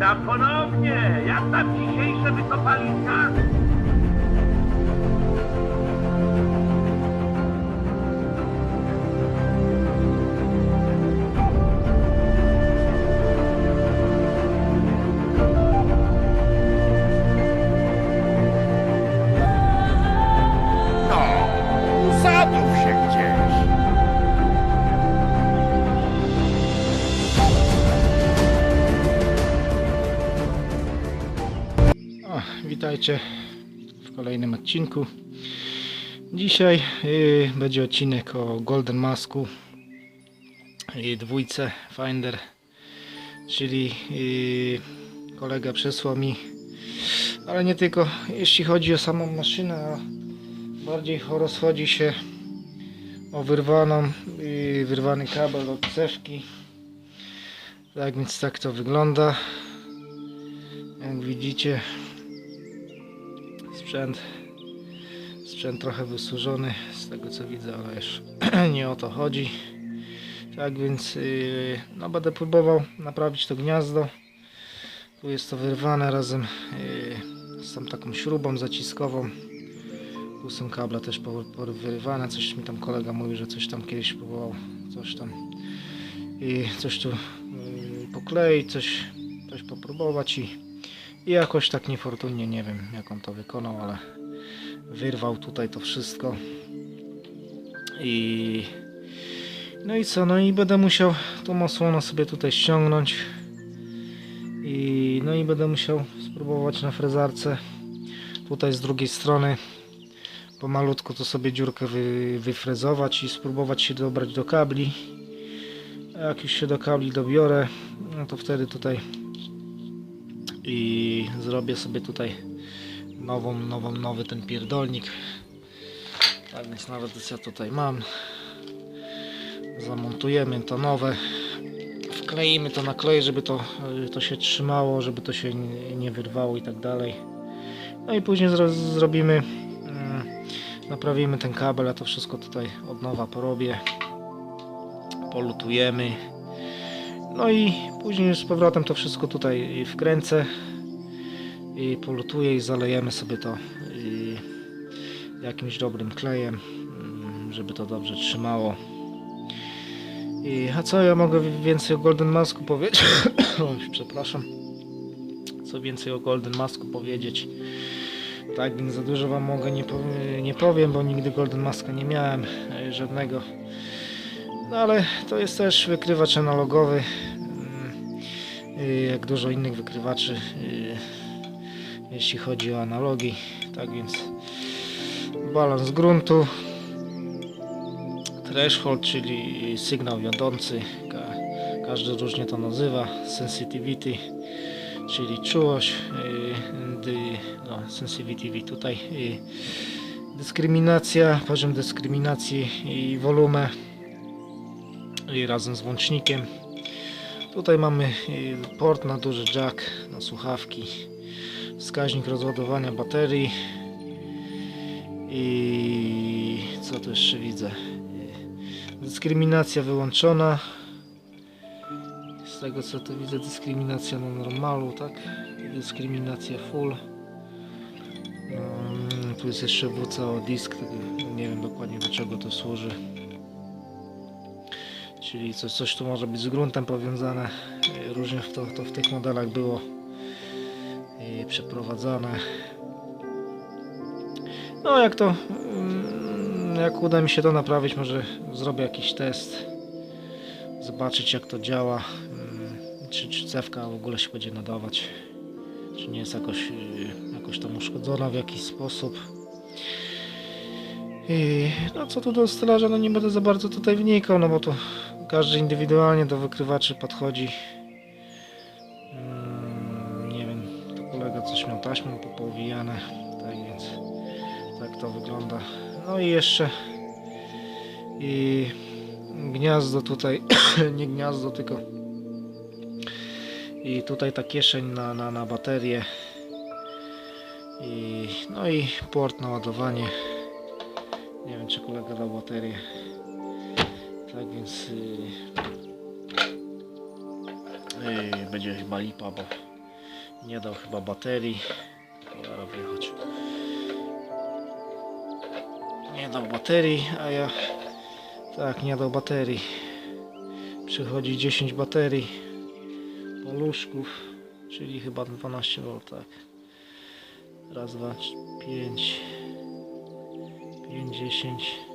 Witam ponownie. Jak tam dzisiejsze wykopaliska? Witajcie w kolejnym odcinku. Dzisiaj y, będzie odcinek o Golden Masku i dwójce Finder, czyli y, kolega przesłał mi, ale nie tylko, jeśli chodzi o samą maszynę, a bardziej rozchodzi się o wyrwaną, y, wyrwany kabel od cewki. Tak więc tak to wygląda. Jak widzicie, sprzęt, sprzęt trochę wysłużony z tego co widzę, ale już nie o to chodzi. Tak więc yy, no będę próbował naprawić to gniazdo. Tu jest to wyrwane razem yy, z tą taką śrubą zaciskową. Tu są kable też po- powyrywane. Coś mi tam kolega mówił, że coś tam kiedyś próbował coś tam i coś tu yy, pokleić, coś, coś popróbować i i jakoś tak niefortunnie, nie wiem jak on to wykonał, ale wyrwał tutaj to wszystko. I no i co, no i będę musiał tą osłonę sobie tutaj ściągnąć. I no i będę musiał spróbować na frezarce tutaj z drugiej strony pomalutku to sobie dziurkę wy, wyfrezować i spróbować się dobrać do kabli. A jak już się do kabli dobiorę, no to wtedy tutaj i zrobię sobie tutaj nową, nową, nowy ten pierdolnik. Tak więc nawet ja tutaj mam. Zamontujemy to nowe. Wkleimy to na klej, żeby to, y, to się trzymało, żeby to się nie, wyrwało i tak dalej. No i później zro, zrobimy, mm, naprawimy ten kabel, a to wszystko tutaj od nowa porobię. Polutujemy. No i później z powrotem to wszystko tutaj wkręcę i polutuję i zalejemy sobie to y, jakimś dobrym klejem, mm, żeby to dobrze trzymało. I, a co ja mogę więcej o Golden Masku powiedzieć? Przepraszam. Co więcej o Golden Masku powiedzieć? Tak, więc za dużo wam mogę nie, powie- nie powiem, bo nigdy Golden Maska nie miałem e, żadnego. No ale to jest też wykrywacz analogowy, y, jak dużo innych wykrywaczy, y, jeśli chodzi o analogi. Tak więc balans gruntu, threshold, czyli sygnał wiodący, ka, każdy różnie to nazywa, sensitivity, czyli czułość, y, no, sensitivity tutaj, y, dyskryminacja, poziom dyskryminacji i wolumę i razem z włącznikiem. Tutaj mamy y, port na duży jack, na słuchawki, wskaźnik rozładowania baterii i co tu jeszcze widzę? Y, Dyskryminacja wyłączona. Z tego co tu widzę, dyskryminacja na normalu, tak? Dyskryminacja full. Mm, Tu jest jeszcze WCO disk, nie wiem dokładnie do czego to służy. Czyli coś, coś tu może być z gruntem powiązane. E, Różnie to, to w tych modelach było e, przeprowadzane. No jak to, mm, jak uda mi się to naprawić, może zrobię jakiś test. Zobaczyć jak to działa. mm, Czy, czy cewka w ogóle się będzie nadawać. Czy nie jest jakoś, e, jakoś tam uszkodzona w jakiś sposób. I no co tu do stolarza, no nie będę za bardzo tutaj wnikał, no bo to każdy indywidualnie do wykrywaczy podchodzi. Mm, nie wiem, to kolega coś miał taśmą popowijane, tak więc tak to wygląda. No i jeszcze i gniazdo tutaj, nie gniazdo, tylko i tutaj ta kieszeń na, na, na baterię i no i port na ładowanie. Nie wiem czy kolega dał baterię. Tak więc yy, yy, będzie chyba lipa, bo Nie dał chyba baterii. Cholera, wychodź. Nie dał baterii, a ja... Tak, nie dał baterii. Przychodzi 10 baterii. Poluszków, czyli chyba 12 V, tak. Raz, dwa, pięć. 5, 10.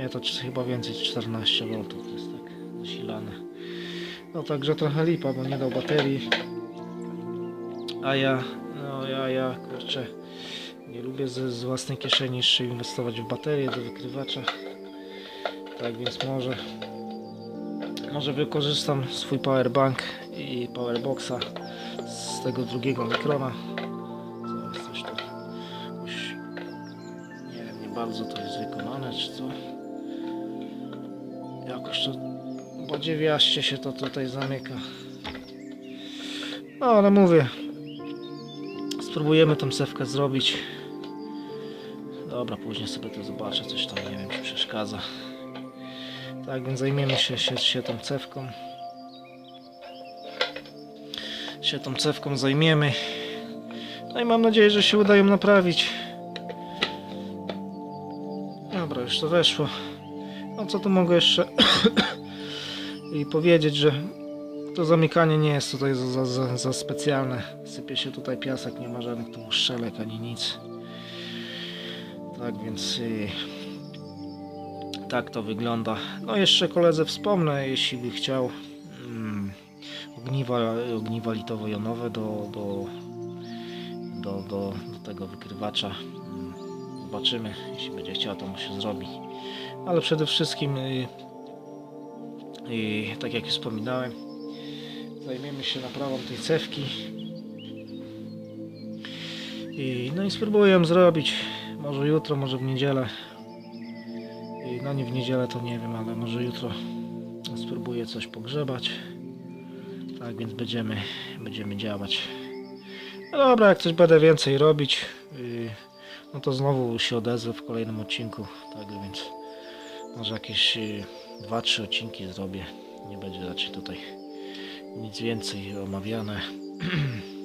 Nie, to chyba więcej, 14 V to jest tak zasilane. No także trochę lipa, bo nie dał baterii. A ja, no ja, ja, kurczę, nie lubię ze, z własnej kieszeni jeszcze inwestować w baterię do wykrywacza. Tak więc może, może wykorzystam swój powerbank i powerboxa z tego drugiego mikrona. Co jest coś jakoś, nie nie bardzo to jest wykonane, czy co. Jakoś to podziewiaście się to tutaj zamyka. No ale mówię, spróbujemy tą sewkę zrobić. Dobra, później sobie to zobaczę, coś tam nie wiem, czy przeszkadza. Tak, więc zajmiemy się, się, się tą cewką. Się tą cewką zajmiemy. No i mam nadzieję, że się uda ją naprawić. Dobra, już to weszło. No co tu mogę jeszcze i powiedzieć, że to zamykanie nie jest tutaj za, za, za, specjalne. Sypie się tutaj piasek, nie ma żadnych tu strzelek ani nic. Tak więc y, tak to wygląda. No jeszcze koledze wspomnę, jeśli by chciał mm, ogniwa, ogniwa litowo-jonowe do, do, do, do, do tego wykrywacza. Zobaczymy, jeśli będzie chciał, to mu się zrobi. Ale przede wszystkim, y, y, tak jak już wspominałem, zajmiemy się naprawą tej cewki. I, no i spróbuję ją zrobić. Może jutro, może w niedzielę. I, no nie w niedzielę to nie wiem, ale może jutro spróbuję coś pogrzebać. Tak więc będziemy, będziemy działać. No dobra, jak coś będę więcej robić, yy, no to znowu się odezwę w kolejnym odcinku. Tak więc może jakieś yy, 2-3 odcinki zrobię. Nie będzie raczej tutaj nic więcej omawiane.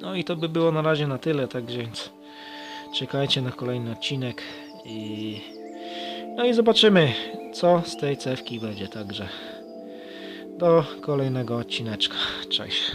No i to by było na razie na tyle, tak więc czekajcie na kolejny odcinek i no i zobaczymy co z tej cewki będzie, także do kolejnego odcineczka. Cześć.